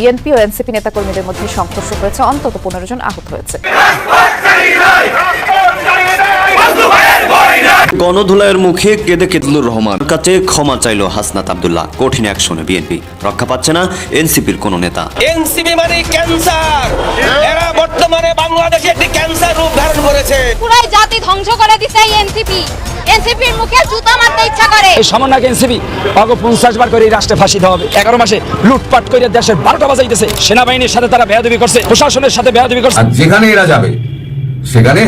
BNP ও NCP নেতাকর্মীদের মধ্যে সংঘর্ষ হয়েছে অন্তত পনেরো জন আহত হয়েছে। গণধুলাইয়ের মুখে কেঁদে কেতলুর রহমান। কাছে ক্ষমা চাইল হাসনাত আব্দুল্লাহ কঠিন অ্যাকশনে বিএনপি। রক্ষা পাচ্ছে না এনসিপির কোন নেতা। এনসিপি মানে ক্যান্সার। এরা বর্তমানে বাংলাদেশে একটি ক্যান্সার রূপ ধারণ করেছে। পুরাই জাতি ধ্বংস করে দিছে এই এনসিপি। এনসিপির মুখে জুতা মারতে ইচ্ছা করে। এই এনসিপি অগ পঞ্চাশ বার করে এই রাষ্ট্রে ফাঁসি দেওয়া হবে। এগারো মাসে লুটপাট করে দেশের বারোটা বাজাইতেছে। সেনাবাহিনীর সাথে তারা বেয়াদবি করছে প্রশাসনের সাথে বেয়াদবি করছে। যেখানে এরা যাবে সেখানে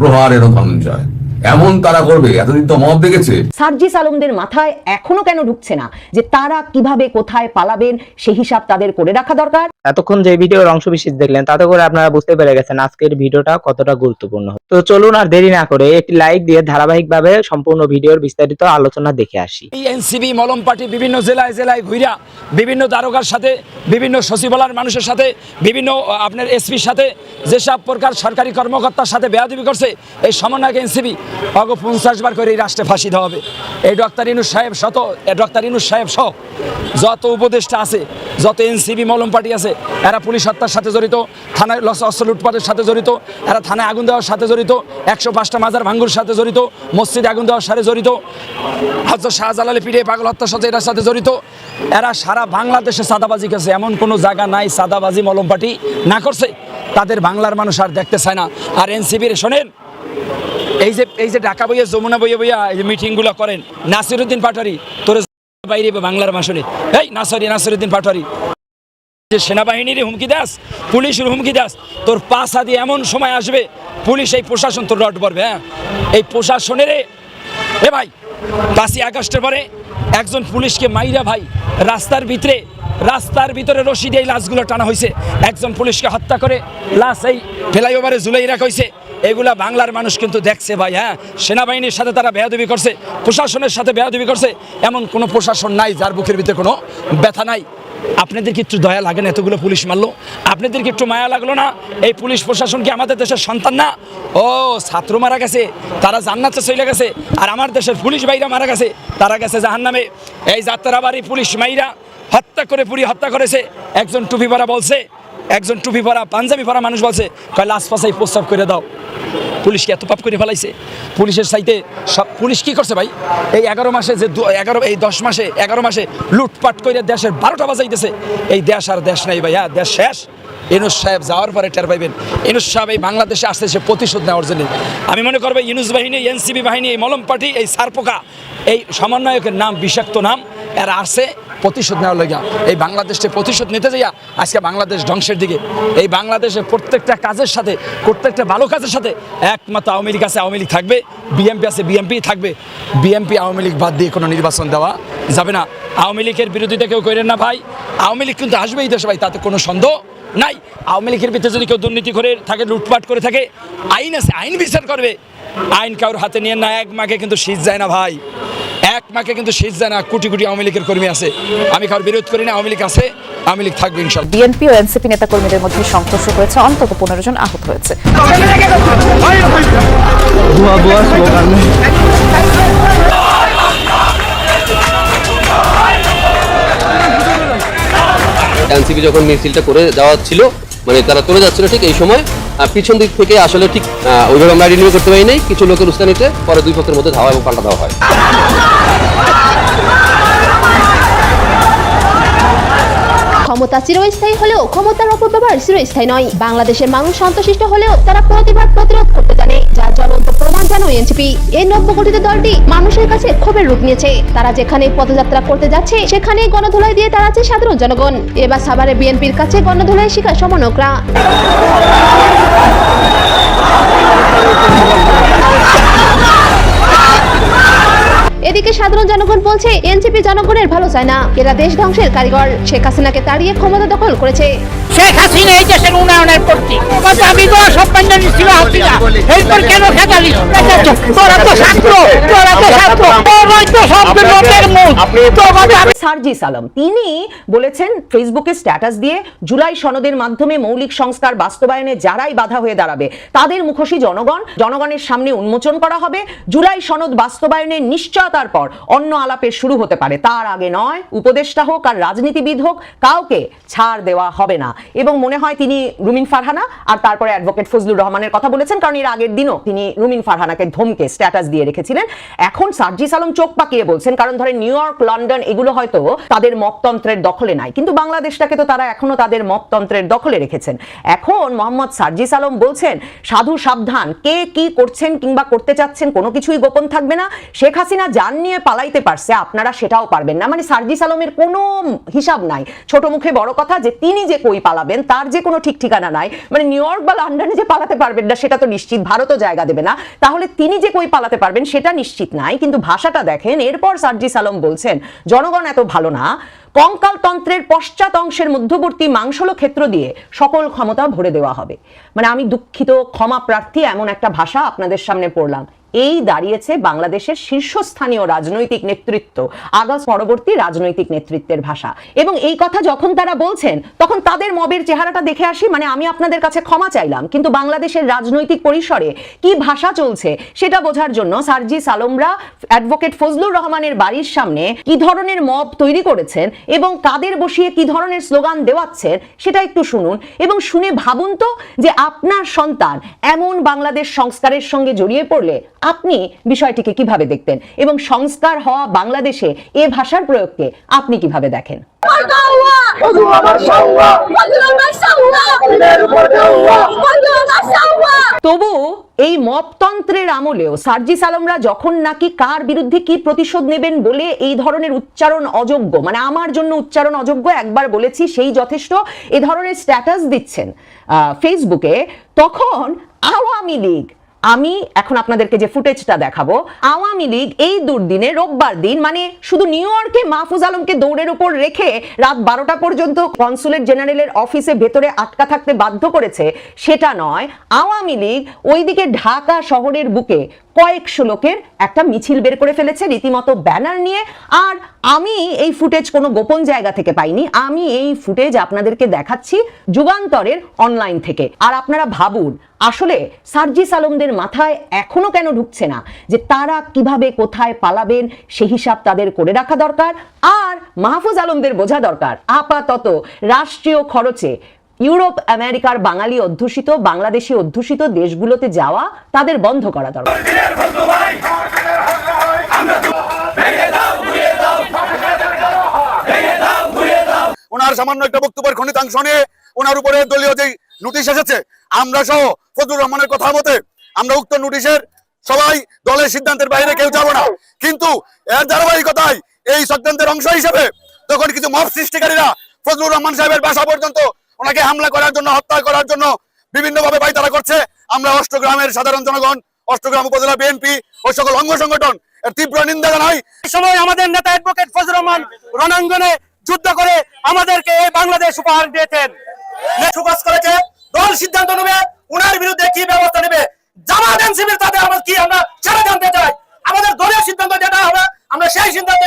প্রহারেরও ধনঞ্জয় এমন তারা করবে এতদিন তো মদ দেখেছে। সার্জিস আলমদের মাথায় এখনও কেন ঢুকছে না? যে তারা কীভাবে কোথায় পালাবেন সেই হিসাব তাদের করে রাখা দরকার। এতক্ষণ যে ভিডিওর অংশ বিশেষ দেখলেন তাতে করে আপনারা বুঝতে পেরে গেছেন আজকের ভিডিওটা কতটা গুরুত্বপূর্ণ। তো চলুন আর দেরি না করে একটি লাইক দিয়ে ধারাবাহিকভাবে সম্পূর্ণ ভিডিওর বিস্তারিত আলোচনা দেখে আসি। এই এনসিবি মলম পার্টি বিভিন্ন জেলায় জেলায় ঘুরিয়া বিভিন্ন দারোগার সাথে বিভিন্ন সচিবালয়ের মানুষের সাথে বিভিন্ন আপনার এসপির সাথে যেসব প্রকার সরকারি কর্মকর্তার সাথে বেয়াদবি করছে এই সমন্বয়ক এনসিবি অগ পঞ্চাশ বার করে এই রাষ্ট্রে ফাঁসি দেওয়া হবে। এই ডক্টর ইনুস সাহেব শত ডক্টর ইনুস সাহেব সহ যত উপদেষ্টা আছে, যত এনসিবি মলম পার্টি আছে, এরা পুলিশ হত্যার সাথে জড়িত, থানায় লস, অস্ত্র লুটপাটের সাথে জড়িত, এরা থানায় আগুন দেওয়ার সাথে জড়িত, একশো পাঁচটা মাজার ভাঙ্গুর সাথে জড়িত, মসজিদে আগুন দেওয়ার সাথে জড়িত হজরত শাহজালালে পিড়ে পাগল হত্যার সাথে এটার সাথে জড়িত, এরা সারা বাংলাদেশে সাদাবাজি করছে। এমন কোনো জায়গা নাই সাদাবাজি মলম পার্টি না করছে। তাদের বাংলার মানুষ আর দেখতে চায় না। আর এনসিবির শোনেন এই যে এই যে ঢাকা বইয়ে, যমুনা বইয়ে বইয়া, এই যে মিটিংগুলো করেন, নাসিরুদ্দিন পাটারি তোর বাইরে বাংলার মাসনে এই, নাসরি, নাসিরুদ্দিন পাটারি যে সেনাবাহিনীর হুমকি দাস, পুলিশের হুমকি দাস, তোর পাশা দিয়ে এমন সময় আসবে, পুলিশ এই প্রশাসন তোর রড পড়বে হ্যাঁ? এই প্রশাসনের, এ ভাই, পাঁচই আগস্টের পরে একজন পুলিশকে মাইরা ভাই, রাস্তার ভিতরে রাস্তার ভিতরে রশি দিয়ে লাশগুলো টানা হয়েছে একজন পুলিশকে হত্যা করে, লাশ এই ফ্লাইওভারে ঝুলাই রাখা হয়েছে এগুলা বাংলার মানুষ কিন্তু দেখছে ভাই হ্যাঁ? সেনাবাহিনীর সাথে তারা বেয়াদবি করছে, প্রশাসনের সাথে বেয়াদবি করছে। এমন কোনো প্রশাসন নাই যার বুকের ভিতরে কোনো ব্যথা নাই। আপনাদের কি একটু দয়া লাগে না এতগুলো পুলিশ মারলো? আপনাদের কি একটু মায়া লাগল না? এই পুলিশ প্রশাসন কি আমাদের দেশের সন্তান না? ও, ছাত্র মারা গেছে, তারা জান্নাতে চলে গেছে, আর আমার দেশের পুলিশ ভাইরা মারা গেছে, তারা গেছে জাহান্নামে। এই যাত্রাবাড়ি পুলিশ মাইরা হত্যা করে পুরি হত্যা করেছে। একজন টুপি পরা বলছে একজন টুপি পরা, পাঞ্জাবি পরা মানুষ বলছে, কয়, লাশ পাশাই প্রস্তাব করে দাও। পুলিশকে এত পাপ করে ফেলাইছে? পুলিশের সাইতে সব, পুলিশ কি করছে ভাই? এই এগারো মাসে যে এগারো, এই দশ মাসে, এগারো মাসে লুটপাট করে দেশের বারোটা বাজাইতেছে। এই দেশ আর দেশ নাই ভাই হ্যাঁ দেশ শেষ। ইনুস সাহেব যাওয়ার পরে টের পাইবেন। ইনুস সাহেব এই বাংলাদেশে আসছে, সে প্রতিশোধ নেওয়ার জন্য। আমি মনে করব ইনুস বাহিনী, এনসিবি বাহিনী, এই মলম পার্টি এই সারপোকা, এই সমন্বয়কের নাম, বিষাক্ত নাম, এরা আসছে। প্রতিশোধ নেওয়ার লেগা। এই বাংলাদেশে প্রতিশোধ নিতে যাইয়া আজকে বাংলাদেশ ধ্বংসের দিকে। এই বাংলাদেশের প্রত্যেকটা কাজের সাথে, প্রত্যেকটা ভালো কাজের সাথে একমাত্র আওয়ামী লীগ আছে, আওয়ামী লীগ থাকবে বিএমপি আছে বিএমপি থাকবে। বিএমপি আওয়ামী লীগ বাদ দিয়ে কোনো নির্বাচন দেওয়া যাবে না। আওয়ামী লীগের বিরোধিতা কেউ করেন না ভাই। আওয়ামী লীগ কিন্তু আসবেই দেশে ভাই, তাতে কোনো সন্দেহ নাই। আওয়ামী লীগের ভিতরে যদি কেউ দুর্নীতি করে থাকে, লুটপাট করে থাকে, আইন আছে, আইন বিচার করবে। আইন কারোর হাতে নিয়ে না এক মাকে কিন্তু শীত যায় না ভাই। এক মাকে কিন্তু শীত যায় না কোটি কোটি আওয়ামী লীগের কর্মী আছে। আমি কারোর বিরোধ করি না আওয়ামী লীগ আছে আওয়ামী লীগ থাকবে ইনশাল্লাহ। বিএনপি ও এনসিপি নেতাকর্মীদের মধ্যে সংঘর্ষ হয়েছে অন্তত পনেরো জন আহত হয়েছে। এনসিপি যখন মিছিলটা করে যাওয়া ছিল মানে তারা চলে যাচ্ছিল ঠিক এই সময় পিছন দিক থেকে আসলে ঠিক ওইভাবে আমরা রিনিউ করতে পারি নাই। কিছু লোকের উস্কানিতে পরে দুই পক্ষের মধ্যে ধাওয়া এবং পাল্টা দেওয়া হয়। ক্ষমতা চিরস্থায়ী হলেও ক্ষমতার অপব্যবহার চিরস্থায়ী নয়। বাংলাদেশের মানুষ সন্তুষ্ট হলেও তারা প্রতিবাদ প্রতিরোধ করতে জানো এনসিপি এই নব্য গঠিত দলটি মানুষের কাছে ক্ষোভের রূপ নিয়েছে। তারা যেখানে পদযাত্রা করতে যাচ্ছে সেখানে গণধোলাই দিয়ে তারা তাড়াচ্ছে সাধারণ জনগণ। এবার সাভারে বিএনপির কাছে গণধোলাই শিকার সমন্বয়করা। সাধারণ জনগণ বলছে এনসিপি জনগণের ভালো চায় না। এরা দেশ ধ্বংসের কারিগর। শেখ হাসিনাকে তাড়িয়ে ক্ষমতা দখল করেছে। শেখ হাসিনা এই দেশের উন্নয়নের প্রতি। কথা আমি তো সব পাঞ্জাবি ছিল হাসিনা এরপর কেন খেতালি তোরা তো ছাত্র তোরা তো ছাত্র। তোরাই তো সব লোকের মুখ আপনি সার্জিস আলম তিনি বলেছেন ফেসবুকে স্ট্যাটাস দিয়ে জুলাই সনদের মাধ্যমে মৌলিক সংস্কার বাস্তবায়নে যারাই বাধা হয়ে দাঁড়াবে তাদের মুখোশী জনগণ। জনগণের সামনে উন্মোচন করা হবে। জুলাই সনদ বাস্তবায়নের নিশ্চয়তার পর। অন্য আলাপের শুরু হতে পারে। তার আগে নয়, উপদেষ্টা হোক আর রাজনীতিবিদ হোক, কাউকে ছাড় দেওয়া হবে না। এবং মনে হয় তিনি রুমিন ফারহানা, আর তারপরে অ্যাডভোকেট ফজলুর রহমানের কথা বলেছেন, কারণ এর আগের দিনও তিনি রুমিন ফারহানাকে ধমকে স্ট্যাটাস দিয়ে রেখেছিলেন। এখন সার্জিস আলম চোখ পাকিয়ে বলছেন, কারণ ধরেন নিউ ইয়র্ক, লন্ডন, এগুলো হয়তো তাদের মপতন্ত্রের দখলে নাই। কিন্তু বাংলাদেশটাকে তো তারা এখনও তাদের মপতন্ত্রের দখলে রেখেছেন। এখন মোহাম্মদ সার্জিস আলম বলছেন, সাধু সাবধান, কে কি করছেন কিংবা করতে চাচ্ছেন কোনো কিছুই গোপন থাকবে না। শেখ হাসিনা যান নিয়ে পালাইতে পারছে, আপনারা সেটাও পারবেন না। মানে সার্জিস আলমের কোনো হিসাব নাই। ছোট মুখে বড় কথা যে তিনি যে কই পালাবেন, তার যে কোনো ঠিক ঠিকানা নাই। মানে নিউ ইয়র্ক বা লন্ডনে যে পালাতে পারবেন না, সেটা তো নিশ্চিত, ভারতও জায়গা দেবে না। তাহলে তিনি যে কই পালাতে পারবেন, সেটা নিশ্চিত নাই। কিন্তু ভাষাটা দেখেন, এরপর সার্জিস আলম বলছেন, জনগণ এত ভালো না। কঙ্কালতন্ত্রের পশ্চাৎ অংশের মধ্যবর্তী মাংসল ক্ষেত্র দিয়ে সকল ক্ষমতা ভরে দেওয়া হবে। মানে আমি দুঃখিত, ক্ষমা প্রার্থী এমন একটা ভাষা আপনাদের সামনে পড়লাম। এই দাঁড়িয়েছে বাংলাদেশের শীর্ষস্থানীয় রাজনৈতিক নেতৃত্ব আগস্ট পরবর্তী রাজনৈতিক নেতৃত্বের ভাষা। এবং এই কথা যখন তারা বলছেন, তখন তাদের মবের চেহারাটা দেখে আসি মানে আমি আপনাদের কাছে ক্ষমা চাইলাম। কিন্তু বাংলাদেশের রাজনৈতিক পরিসরে কি ভাষা চলছে, সেটা বোঝার জন্য সার্জিস আলমরা অ্যাডভোকেট ফজলুর রহমানের বাড়ির সামনে কি ধরনের মব তৈরি করেছেন এবং কাদের বসিয়ে কি ধরনের স্লোগান দেওয়াচ্ছেন, সেটা একটু শুনুন। এবং শুনে ভাবুন তো যে আপনার সন্তান এমন বাংলাদেশ সংস্কারের সঙ্গে জড়িয়ে পড়লে আপনি বিষয়টিকে কীভাবে দেখতেন? এবং সংস্কার হওয়া বাংলাদেশে এ ভাষার প্রয়োগকে আপনি কীভাবে দেখেন? তবু এই মপতন্ত্রের আমলেও সার্জিস আলমরা যখন নাকি কার বিরুদ্ধে কি প্রতিশোধ নেবেন বলে এই ধরনের উচ্চারণ অযোগ্য মানে আমার জন্য উচ্চারণ অযোগ্য একবার বলেছি সেই যথেষ্ট, এ ধরনের স্ট্যাটাস দিচ্ছেন ফেসবুকে তখন আওয়ামী লীগ আমি এখন আপনাদেরকে যে ফুটেজটা দেখাবো, আওয়ামী লীগ এই দুর্দিনে রোববার দিন মানে শুধু নিউ ইয়র্কে মাহফুজ আলমকে দৌড়ের উপর রেখে রাত বারোটা পর্যন্ত কনসুলেট জেনারেলের অফিসে ভেতরে আটকা থাকতে বাধ্য করেছে, সেটা নয়, আওয়ামী লীগ ওইদিকে ঢাকা শহরের বুকে কয়েকশো লোকের একটা মিছিল বের করে ফেলেছে, রীতিমতো ব্যানার নিয়ে। আর আমি এই ফুটেজ কোনো গোপন জায়গা থেকে পাইনি, আমি এই ফুটেজ আপনাদেরকে দেখাচ্ছি যুগান্তরের অনলাইন থেকে। আর আপনারা ভাবুন আসলে সার্জিস আলমদের মাথায় এখনও কেন ঢুকছে না? যে তারা কীভাবে কোথায় পালাবেন, সে হিসাব তাদের করে রাখা দরকার, আর মাহফুজ আলমদের বোঝা দরকার। আপাতত রাষ্ট্রীয় খরচে ইউরোপ, আমেরিকার বাঙালি অধ্যুষিত, বাংলাদেশি অধ্যুষিত দেশগুলোতে যাওয়া তাদের বন্ধ করা দরকার। ওনার সামান্য একটা বক্তব্যের খনিতাংশ নিয়ে ওনার উপরে দলীয় যে নোটিশ এসেছে। আমরা সহ ফজলুর রহমানের কথা মতে আমরা উক্ত নোটিশের সবাই দলের সিদ্ধান্তের বাইরে কেউ যাব না। কিন্তু এর ধারাবাহিকতায় এই চক্রান্তের অংশ হিসেবে তখন কিছু মব সৃষ্টিকারীরা ফজলুর রহমান সাহেবের বাসা পর্যন্ত ওনাকে হামলা করার জন্য, হত্যা করার জন্য বিভিন্নভাবে পায়তারা করছে। আমরা অষ্টগ্রামের সাধারণ জনগণ, অষ্টগ্রাম উপজেলা বিএনপি ও সকল অঙ্গ সংগঠন তীব্র নিন্দা জানাই। সময় আমাদের নেতা অ্যাডভোকেট ফজল রহমান রণাঙ্গনে যুদ্ধ করে আমাদেরকে এই বাংলাদেশ উপহার দিয়েছেন। করেছে দল সিদ্ধান্ত নেবে, উনার বিরুদ্ধে কি ব্যবস্থা নেবে তাতে আমরা কি আমরা জানতে চাই। আমাদের দলের সিদ্ধান্ত যেটা হবে, আমরা সেই সিদ্ধান্তে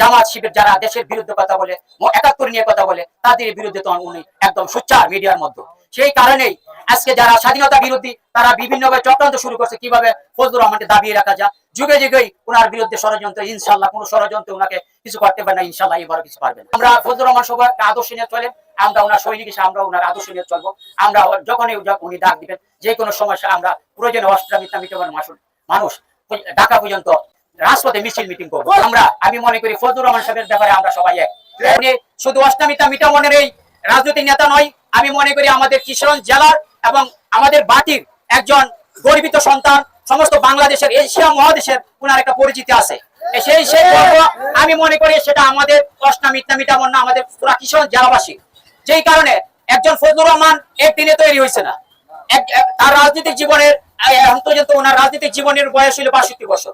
জামাত শিবির যারা দেশের বিরুদ্ধে কথা বলে একাত্তর নিয়ে কথা বলে, তাদের বিরুদ্ধে তো উনি একদম মিডিয়ার মধ্যে। সেই কারণেই আজকে যারা স্বাধীনতা বিরোধী, তারা বিভিন্নভাবে চক্রান্ত শুরু করছে, কীভাবে ফজলুর রহমানকে দাবিয়ে রাখা যুগে যুগেই ওনার বিরুদ্ধে ষড়যন্ত্র, ইনশাল্লাহ কোনো ষড়যন্ত্র ওনাকে কিছু করতে পারে না, ইনশাল্লাহ এবার কিছু পারবে আমরা ফজলুর রহমান সবাই আদর্শ নিয়ে চলেন। আমরা ওনার সৈনিক হিসেবে আমরা ওনার আদর্শ নিয়ে চলবো। আমরা যখনই উনি ডাক দিবেন যে কোনো সমস্যা আমরা প্রয়োজনে অষ্টটা মিথ্যা মানুষ ঢাকা পর্যন্ত রাজপথে মিছিল মিটিং করব। আমরা আমি মনে করি ফজলুর রহমান সাহেবের ব্যাপারে আমরা সবাই এক। উনি শুধু অষ্টামিতা মিটামনের এই রাজনৈতিক নেতা নয় আমি মনে করি আমাদের কিশোরগঞ্জ জেলার এবং আমাদের বাটির একজন গর্বিত সন্তান সমস্ত বাংলাদেশের এশিয়া মহাদেশের ওনার একটা পরিচিতি আছে। সেই সেই আমি মনে করি সেটা আমাদের অষ্টা মিথ্যা মিটামন না আমাদের পুরা কিশোরগঞ্জ জেলাবাসী। যেই কারণে একজন ফজলুর রহমান একদিনে তৈরি হয়েছে না। তার রাজনৈতিক জীবনের ওনার রাজনৈতিক জীবনের বয়স হলো বাষট্টি বছর।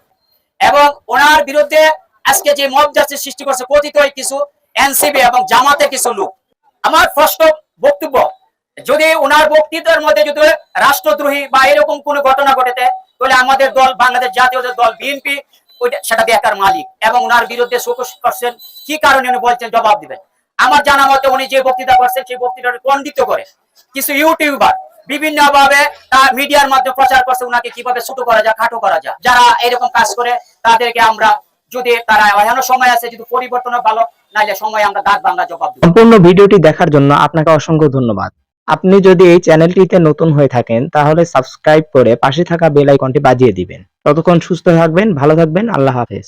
এবং ওনার বিরুদ্ধে আজকে যে মব জাস্টিস সৃষ্টি করছে কথিত কিছু এনসিবি এবং জামাতের কিছু লোক। আমার স্পষ্ট বক্তব্য, যদি ওনার বক্তৃতার মধ্যে যদি রাষ্ট্রদ্রোহী বা এরকম কোনো ঘটনা ঘটেতে, তাহলে আমাদের দল, বাংলাদেশ জাতীয় দল বিএনপি সেটা দেখার মালিক। এবং ওনার বিরুদ্ধে শোকস করছেন, কি কারণে উনি বলছেন, জবাব দিবেন। আমার জানা মতে উনি যে বক্তৃতা করছেন, সেই বক্তৃতাটা খণ্ডিত করে কিছু ইউটিউবার বিভিন্ন ভাবে তার মিডিয়ার মাধ্যমে প্রচার করছে ওনাকে কীভাবে ছোট করা যায়, খাটো করা যায়। যারা এরকম কাজ করে, তাদেরকে আমরা যদি তারা এখনও সময় আছে, যদি পরিবর্তন ভালো নাইলে সময় আমরা দাঁত বাংলা জবাব দেবো। সম্পূর্ণ ভিডিওটি দেখার জন্য আপনাকে অসংখ্য ধন্যবাদ। আপনি যদি এই চ্যানেলটিতে নতুন হয়ে থাকেন, তাহলে সাবস্ক্রাইব করে পাশে থাকা বেল আইকনটি বাজিয়ে দিবেন। ততক্ষণ সুস্থ থাকবেন, ভালো থাকবেন, আল্লাহ হাফেজ।